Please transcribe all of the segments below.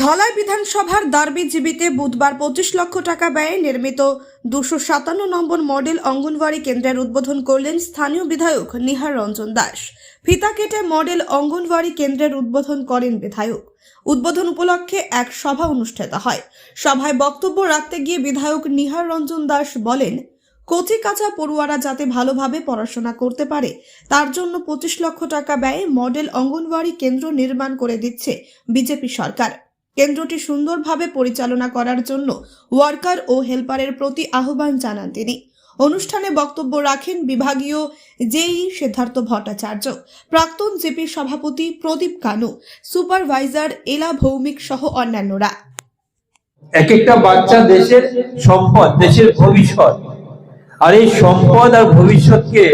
ধলাই বিধানসভার দার্বি জীবিতে বুধবার পঁচিশ লক্ষ টাকা ব্যয়ে নির্মিত দুশো সাতান্ন নম্বর মডেল অঙ্গনওয়াড়ি কেন্দ্রের উদ্বোধন করলেন স্থানীয় বিধায়ক নিহার রঞ্জন দাস। ফিতা কেটে মডেল অঙ্গনওয়াড়ি কেন্দ্রের উদ্বোধন করেন বিধায়ক। উদ্বোধন উপলক্ষে এক সভা অনুষ্ঠিত হয়। সভায় বক্তব্য রাখতে গিয়ে বিধায়ক নিহার রঞ্জন দাস বলেন, কচি কাঁচা পড়ুয়ারা যাতে ভালোভাবে পড়াশোনা করতে পারে, তার জন্য পঁচিশ লক্ষ টাকা ব্যয়ে মডেল অঙ্গনওয়াড়ি কেন্দ্র নির্মাণ করে দিচ্ছে বিজেপি সরকার। কেন্দ্রটি সুন্দরভাবে পরিচালনা করার জন্য ওয়ার্কার ও হেল্পারের প্রতি আহ্বান জানান তিনি। অনুষ্ঠানে বক্তব্য রাখেন বিভাগীয় জেই সিদ্ধার্থ ভট্টাচার্য, প্রাক্তন জেপি সভাপতি প্রদীপ কানু, সুপারভাইজার এলা ভৌমিক সহ অন্যান্যরা। এক একটা বাচ্চা দেশের সম্পদ, দেশের ভবিষ্যৎ। আর এই সম্পদ আর ভবিষ্যৎকে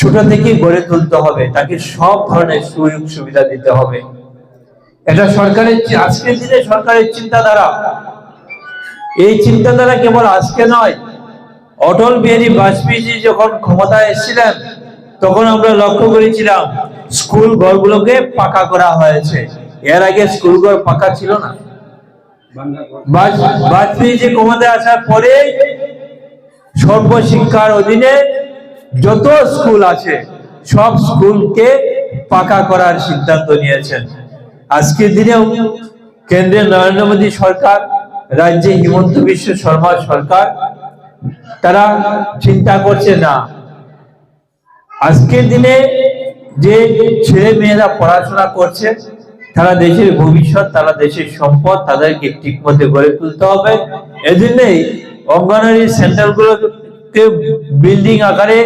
ছোট থেকে গড়ে তুলতে হবে, তাকে সব ধরনের সুযোগ সুবিধা দিতে হবে। এটা সরকারের আজকের দিনে সরকারের চিন্তাধারা। এই চিন্তাধারা কেবল আজকে নয়, অটল বিহারী বাজপেয়ীজি যখন ক্ষমতায় এসেছিলেন, তখন আমরা লক্ষ্য করেছিলাম, স্কুল ঘরগুলোকে পাকা করা হয়েছে। এর আগে স্কুল ঘর পাকা ছিল না। বাজ- বাজপেয়ী যে ক্ষমতায় আসার পরে সর্বশিক্ষার অধীনে যত স্কুল আছে, সব স্কুলকে পাকা করার সিদ্ধান্ত নিয়েছেন। আজকের দিনেও কেন্দ্রে নরেন্দ্র মোদী সরকার, রাজ্যে হিমন্ত বিশ্ব শর্মা সরকার, তারা চিন্তা করছে না। আজকের দিনে যে ছেলে মেয়েরা পড়াশোনা করছে, তারা দেশের ভবিষ্যৎ, তারা দেশের সম্পদ, তাদেরকে ঠিক মতো গড়ে তুলতে হবে। এজন্যই অঙ্গনওয়াড়ি সেন্টার গুলোকে বিল্ডিং আকারে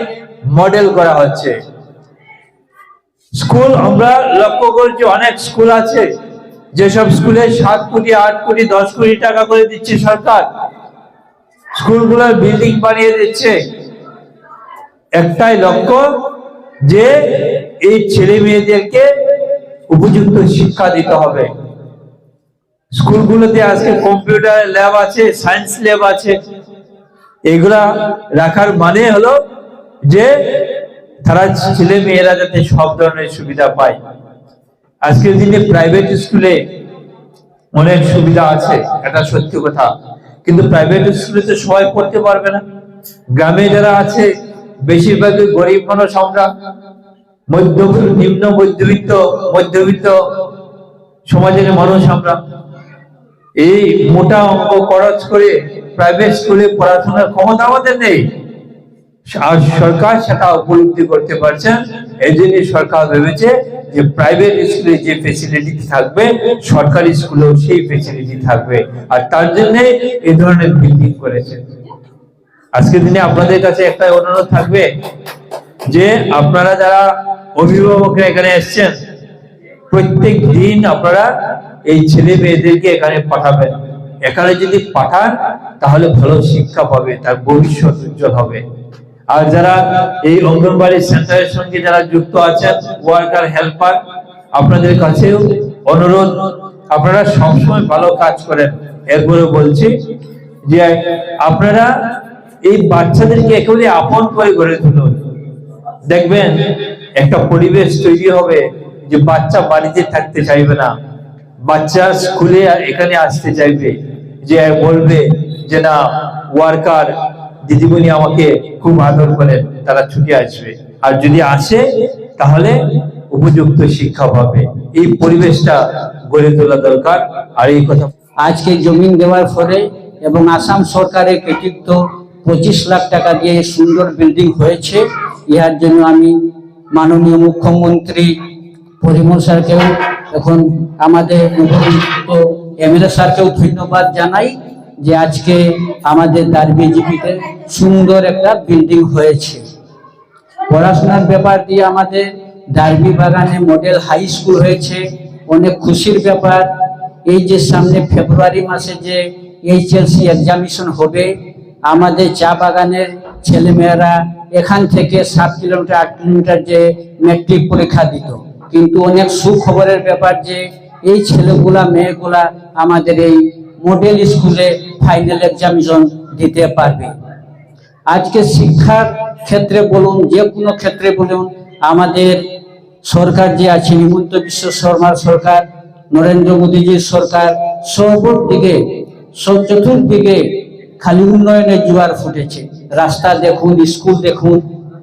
মডেল করা হচ্ছে। স্কুল, আমরা লক্ষ্য করছি অনেক স্কুল আছে, যেসব স্কুলে সাত কোটি, আট কোটি, দশ কোটি টাকা করে দিচ্ছে সরকার। স্কুলগুলোর বিল্ডিং বানিয়ে দিচ্ছে। একটাই লক্ষ্য যে এই ছেলে মেয়েদেরকে উপযুক্ত শিক্ষা দিতে হবে। স্কুলগুলোতে আজকে কম্পিউটার ল্যাব আছে, সায়েন্স ল্যাব আছে। এগুলা রাখার মানে হলো যে তারা ছেলে মেয়েরা যাতে সব ধরনের সুবিধা পায়। আজকের দিনে প্রাইভেট স্কুলে অনেক সুবিধা আছে, এটা সত্যি কথা। কিন্তু প্রাইভেট স্কুলে তো সবাই পড়তে পারবে না। গ্রামে যারা আছে, বেশিরভাগই গরিব মানুষ আমরা। মধ্য, নিম্ন, মধ্যবিত্ত মধ্যবিত্ত সমাজের মানুষ আমরা। এই মোটা অঙ্ক খরচ করে প্রাইভেট স্কুলে পড়াশোনার ক্ষমতা আমাদের নেই। সরকার সেটা উপলব্ধি করতে পারছেন এই জন্য সরকার ভেবেছে যে প্রাইভেট স্কুলে যে ফেসিলিটি থাকবে, সরকারি স্কুলেও সেই ফেসিলিটি থাকবে। আর তার জন্য এই ধরনের বিল্ডিং করেছে। আজকের দিনে আপনাদের কাছে একটা অনুরোধ থাকবে যে আপনারা যারা অভিভাবকরা এখানে এসছেন, প্রত্যেক দিন আপনারা এই ছেলে মেয়েদেরকে এখানে পাঠাবেন। এখানে যদি পাঠান, তাহলে ভালো শিক্ষা পাবে, তার ভবিষ্যৎ উজ্জ্বল হবে। আর যারা এই অঙ্গনবাড়ি সেন্টারের সঙ্গে যারা যুক্ত আছেন ওয়ার্কার হেল্পার আপনাদের কাছেও অনুরোধ, আপনারা সবসময় ভালো কাজ করেন। এরপরে বলছি যে, আপনারা এই বাচ্চাদেরকে একেবারে আপন করে গড়ে তুলুন। দেখবেন, একটা পরিবেশ তৈরি হবে যে বাচ্চা বাড়িতে থাকতে চাইবে না। বাচ্চা স্কুলে এখানে আসতে চাইবে, যে বলবে যে না ওয়ার্কার দিদিমণি আমাকে খুব আদর করেন, তারা ছুটে আসবে। আর যদি আসে, তাহলে উপযুক্ত শিক্ষা পাবে। এই পরিবেশটা গড়ে তোলা দরকার। আর এই কথা আজকে জমিন দেওয়ার ফলে এবং আসাম সরকারের কৃতিত্ব, পঁচিশ লাখ টাকা দিয়ে সুন্দর বিল্ডিং হয়েছে। ইহার জন্য আমি মাননীয় মুখ্যমন্ত্রী পরিমল স্যারকেও, এখন আমাদের নবনিযুক্ত এমএলএ স্যারকেও ধন্যবাদ জানাই। যে আজকে আমাদের দার্বি জিপিতে সুন্দর একটা বিল্ডিং হয়েছে। পড়াশোনার ব্যাপার দিয়ে আমাদের ডার্বি বাগানে মডেল হাই স্কুল হয়েছে, অনেক খুশির ব্যাপার। এই যে সামনে ফেব্রুয়ারি মাসে যে এইচএলসি এক্সামিশন হবে, আমাদের চা বাগানের ছেলেমেয়েরা এখান থেকে সাত কিলোমিটার, আট কিলোমিটার যে ম্যাট্রিক পরীক্ষা দিত। কিন্তু অনেক সুখবরের ব্যাপার যে এই ছেলেগুলা, মেয়েগুলা আমাদের এই মডেল স্কুলে ফাইনাল এক্সামিশন দিতে পারবে। আজকে শিক্ষার ক্ষেত্রে বলুন, যে কোনো ক্ষেত্রে বলুন, আমাদের সরকার যে আছে, হিমন্ত বিশ্ব শর্মার সরকার, নরেন্দ্র মোদীজির সরকার, সর্বদিকে সব- চতুর্দিকে খালি উন্নয়নের জোয়ার ফুটেছে। রাস্তা দেখুন, স্কুল দেখুন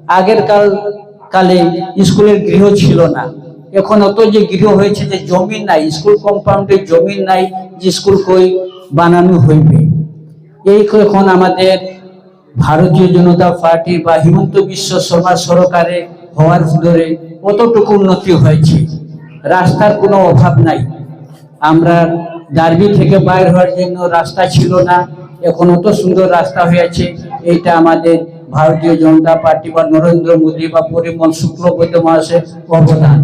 আগের কাল কালে স্কুলের গৃহ ছিল না। এখন অত যে গৃহ হয়েছে যে জমি নাই স্কুল কম্পাউন্ডে জমি নাই, যে স্কুল কই বানানো হইবে। এই এখন আমাদের ভারতীয় জনতা পার্টি বা হিমন্ত বিশ্ব শর্মা সরকারে হওয়ার ধরে কতটুকু উন্নতি হয়েছে, রাস্তার কোনো অভাব নাই। আমরা ডার্বি থেকে বাইর হওয়ার জন্য রাস্তা ছিল না, এখন অত সুন্দর রাস্তা হয়েছে। এইটা আমাদের ভারতীয় জনতা পার্টি বা নরেন্দ্র মোদী বা পরিমল শুক্লবৈদ্য মহাশয়ের অবদান।